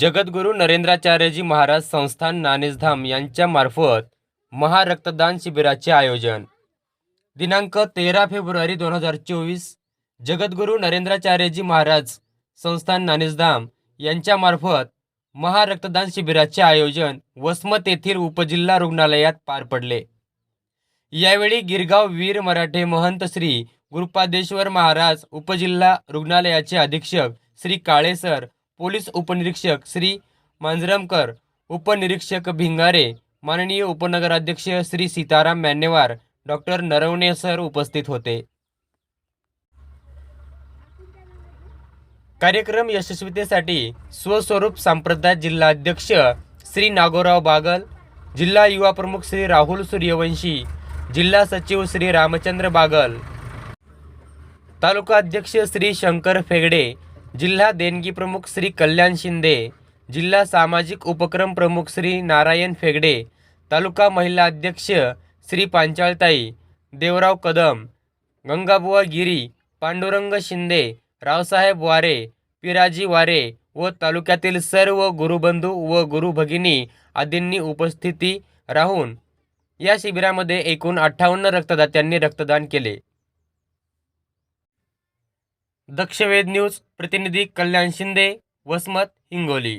जगद्गुरू नरेंद्राचार्यजी महाराज संस्थान नाणेसधाम यांच्यामार्फत महारक्तदान शिबिराचे आयोजन. दिनांक तेरा फेब्रुवारी दोन हजार चोवीस जगद्गुरू नरेंद्राचार्यजी महाराज संस्थान नाणेसधाम यांच्यामार्फत महारक्तदान शिबिराचे आयोजन वसमत येथील उपजिल्हा रुग्णालयात पार पडले. यावेळी गिरगाव वीर मराठे महंत श्री गुरुपादेश्वर महाराज उपजिल्हा रुग्णालयाचे अधीक्षक श्री काळेसर पोलीस उपनिरीक्षक श्री मांजरमकर उपनिरीक्षक भिंगारे माननीय उपनगराध्यक्ष श्री सीताराम मॅन्नेवार डॉक्टर नरवणे सर उपस्थित होते. कार्यक्रम यशस्वीतेसाठी स्वस्वरूप संप्रदाय जिल्हाध्यक्ष श्री नागोराव बागल जिल्हा युवा प्रमुख श्री राहुल सूर्यवंशी जिल्हा सचिव श्री रामचंद्र बागल तालुका अध्यक्ष श्री शंकर फेगडे जिल्हा देणगी प्रमुख श्री कल्याण शिंदे जिल्हा सामाजिक उपक्रम प्रमुख श्री नारायण फेगडे तालुका महिला अध्यक्ष श्री पांचाळताई देवराव कदम गंगाबुवा गिरी पांडुरंग शिंदे रावसाहेब वारे पिराजी वारे व तालुक्यातील सर्व गुरुबंधू व गुरु भगिनी आदींनी उपस्थिती राहून या शिबिरामध्ये एकूण अठ्ठावन्न रक्तदात्यांनी रक्तदान केले. दक्ष वेद न्यूज प्रतिनिधी कल्याण शिंदे वसमत हिंगोली.